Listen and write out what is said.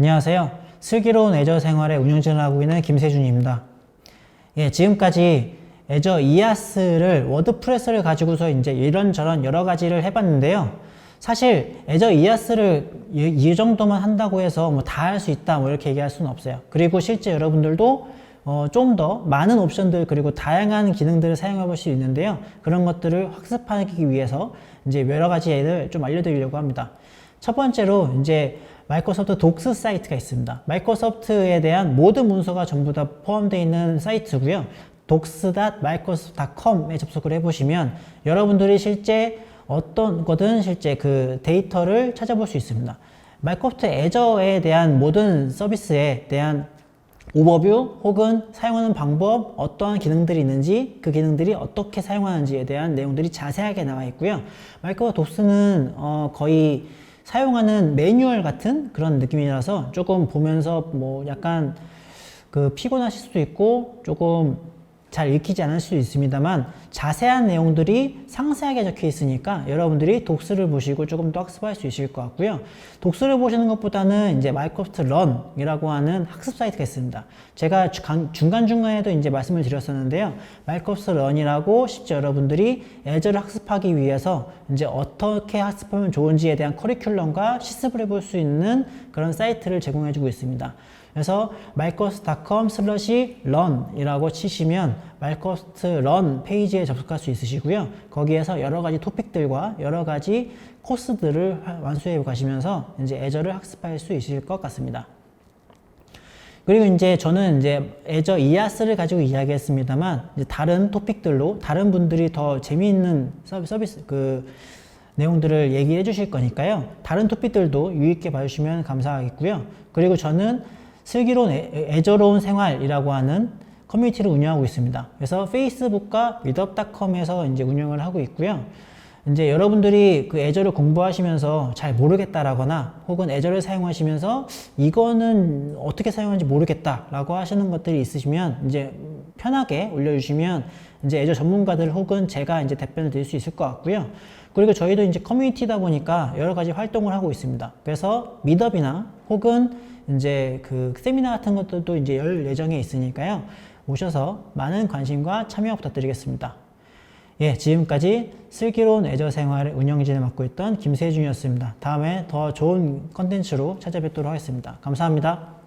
안녕하세요. 슬기로운 애저 생활의 운영진을 하고 있는 김세준입니다. 예, 지금까지 애저 이아스를 워드프레스를 가지고서 이제 이런저런 여러 가지를 해봤는데요. 사실 애저 이아스를 이, 이 정도만 한다고 해서 뭐 다 할 수 있다 뭐 이렇게 얘기할 수는 없어요. 그리고 실제 여러분들도 어, 좀 더 많은 옵션들 그리고 다양한 기능들을 사용해 볼 수 있는데요. 그런 것들을 학습하기 위해서 이제 여러 가지 예를 좀 알려드리려고 합니다. 첫 번째로 이제 마이크로소프트 독스 사이트가 있습니다. 마이크로소프트에 대한 모든 문서가 전부 다 포함되어 있는 사이트고요. docs.microsoft.com에 접속을 해보시면 여러분들이 실제 어떤 거든 실제 그 데이터를 찾아볼 수 있습니다. 마이크로소프트 애저에 대한 모든 서비스에 대한 오버뷰 혹은 사용하는 방법, 어떠한 기능들이 있는지, 그 기능들이 어떻게 사용하는지에 대한 내용들이 자세하게 나와 있고요. 마이크로 독스는 어 거의 사용하는 매뉴얼 같은 그런 느낌이라서 조금 보면서 뭐 약간 그 피곤하실 수도 있고 조금 잘 읽히지 않을 수도 있습니다만 자세한 내용들이 상세하게 적혀 있으니까 여러분들이 독스를 보시고 조금 더 학습할 수 있을 것 같고요. 독스를 보시는 것보다는 이제 마이크로소프트 런이라고 하는 학습 사이트가 있습니다. 제가 중간중간에도 이제 말씀을 드렸었는데요. 마이크로소프트 런이라고 실제 여러분들이 애저를 학습하기 위해서 이제 어떻게 학습하면 좋은지에 대한 커리큘럼과 실습을 해볼 수 있는 그런 사이트를 제공해주고 있습니다. 그래서 microsoft.com 슬러시 run이라고 치시면 마이크로소프트 런 페이지에 접속할 수 있으시고요. 거기에서 여러 가지 토픽들과 여러 가지 코스들을 완수해 가시면서 이제 애저를 학습할 수 있을 것 같습니다. 그리고 이제 저는 이제 애저 이아스를 가지고 이야기했습니다만 다른 토픽들로 다른 분들이 더 재미있는 서비스 그 내용들을 얘기해 주실 거니까요. 다른 토픽들도 유익해 봐주시면 감사하겠고요. 그리고 저는 슬기로운 애, 애저로운 생활이라고 하는 커뮤니티를 운영하고 있습니다. 그래서 페이스북과 미덥닷컴에서 이제 운영을 하고 있고요. 이제 여러분들이 그 애저를 공부하시면서 잘 모르겠다라거나 혹은 애저를 사용하시면서 이거는 어떻게 사용하는지 모르겠다라고 하시는 것들이 있으시면 이제 편하게 올려주시면 이제 애저 전문가들 혹은 제가 이제 답변을 드릴 수 있을 것 같고요. 그리고 저희도 이제 커뮤니티다 보니까 여러 가지 활동을 하고 있습니다. 그래서 미덥이나 혹은 이제 그 세미나 같은 것들도 이제 열 예정에 있으니까요. 오셔서 많은 관심과 참여 부탁드리겠습니다. 예, 지금까지 슬기로운 애저 생활의 운영진을 맡고 있던 김세준이었습니다. 다음에 더 좋은 컨텐츠로 찾아뵙도록 하겠습니다. 감사합니다.